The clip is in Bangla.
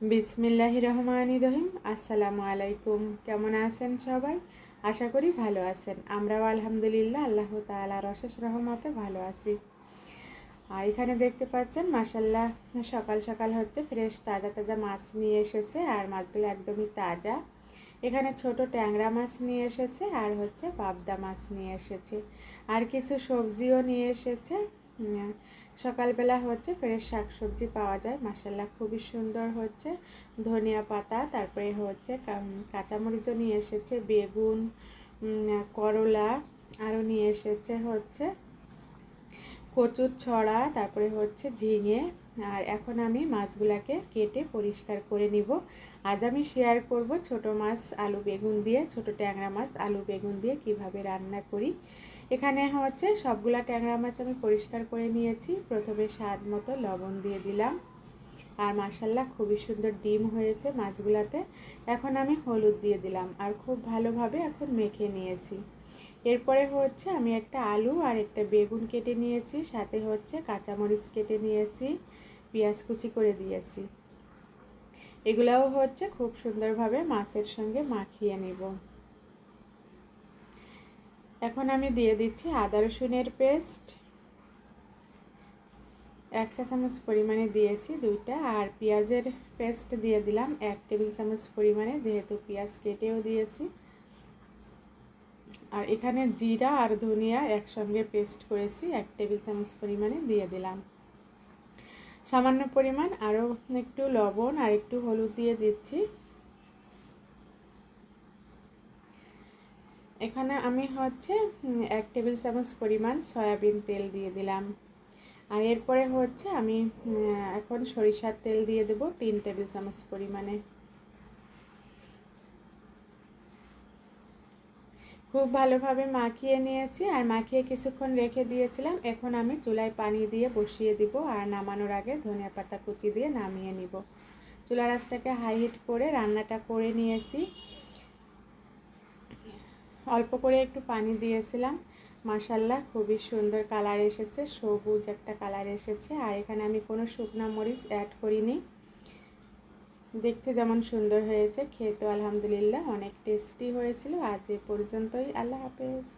বিসমিল্লাহ রহমানি রহিম। আসসালামু আলাইকুম। কেমন আছেন সবাই? আশা করি ভালো আছেন। আমরাও আলহামদুলিল্লাহ, আল্লাহ তালার অশেষ রহমতে ভালো আছি। আর এখানে দেখতে পাচ্ছেন মাসাল্লাহ সকাল সকাল হচ্ছে ফ্রেশ, তাজা তাজা মাছ নিয়ে এসেছে আর মাছগুলো একদমই তাজা। এখানে ছোট ট্যাংরা মাছ নিয়ে এসেছে আর হচ্ছে পাবদা মাছ নিয়ে এসেছে। আর কিছু সবজিও নিয়ে এসেছে। সকালবেলা হচ্ছে ফ্রেশ শাক সবজি পাওয়া যায় মাসাল্লাহ খুবই সুন্দর হচ্ছে। ধনিয়া পাতা, তারপরে হচ্ছে কাঁচামরিচও নিয়ে এসেছে, বেগুন করলা আরও নিয়ে এসেছে হচ্ছে। কচুর ছড়া, তারপরে হচ্ছে ঝিঙে, আর এখন আমি মাছগুলাকে কেটে পরিষ্কার করে নিব। আজ আমি শেয়ার করব ছোট মাছ আলু বেগুন দিয়ে, ছোট ট্যাংরা মাছ আলু বেগুন দিয়ে কীভাবে রান্না করি। এখানে হচ্ছে সবগুলা ট্যাংরা মাছ আমি পরিষ্কার করে নিয়েছি। প্রথমে স্বাদ মতো লবণ দিয়ে দিলাম। আর মাসাল্লাহ খুবই সুন্দর ডিম হয়েছে মাছগুলাতে। এখন আমি হলুদ দিয়ে দিলাম। আর খুব ভালোভাবে এখন মেখে নিয়েছি। এরপরে হচ্ছে আমি একটা আলু আর একটা বেগুন কেটে নিয়েছি, সাথে হচ্ছে কাঁচামরিচ কেটে নিয়েছি, পেঁয়াজ কুচি করে দিয়েছি। এগুলাও হচ্ছে খুব সুন্দরভাবে মাছের সঙ্গে মাখিয়ে নিব। এখন আমি দিয়ে দিচ্ছি আদা রসুনের পেস্ট। এক চা চামচ পরিমাণে দিয়েছি দুইটা, আর পেঁয়াজের পেস্ট দিয়ে দিলাম এক টেবিল চামচ পরিমাণে, যেহেতু পেঁয়াজ কেটেও দিয়েছি। আর এখানে জিরা আর ধনিয়া একসঙ্গে পেস্ট করেছি, এক টেবিল চামচ পরিমাণে দিয়ে দিলাম। সামান্য পরিমাণ আরও একটু লবণ আর একটু হলুদ দিয়ে দিচ্ছি। এখানে আমি হচ্ছে এক টেবিল চামচ পরিমাণ সয়াবিন তেল দিয়ে দিলাম। আর এরপরে হচ্ছে আমি এখন সরিষার তেল দিয়ে দেব তিন টেবিল চামচ পরিমাণে। খুব ভালোভাবে মাখিয়ে নিয়েছি আর মাখিয়ে কিছুক্ষণ রেখে দিয়েছিলাম। এখন আমি চুলায় পানি দিয়ে বসিয়ে দিব আর নামানোর আগে ধনিয়া পাতা কুচি দিয়ে নামিয়ে নিব। চুলার আঁচটাকে হাই হিট করে রান্নাটা করে নিয়েছি। অল্প করে একটু পানি দিয়েছিলাম। মাসাল্লাহ খুবই সুন্দর কালার এসেছে, সবুজ একটা কালার এসেছে। আর এখানে আমি কোনো শুকনো মরিচ অ্যাড করিনি। দেখতে যেমন সুন্দর হয়েছে খেতে আলহামদুলিল্লাহ অনেক টেস্টি হয়েছিল। আজ এ পর্যন্তই আল্লাহ হাফেজ।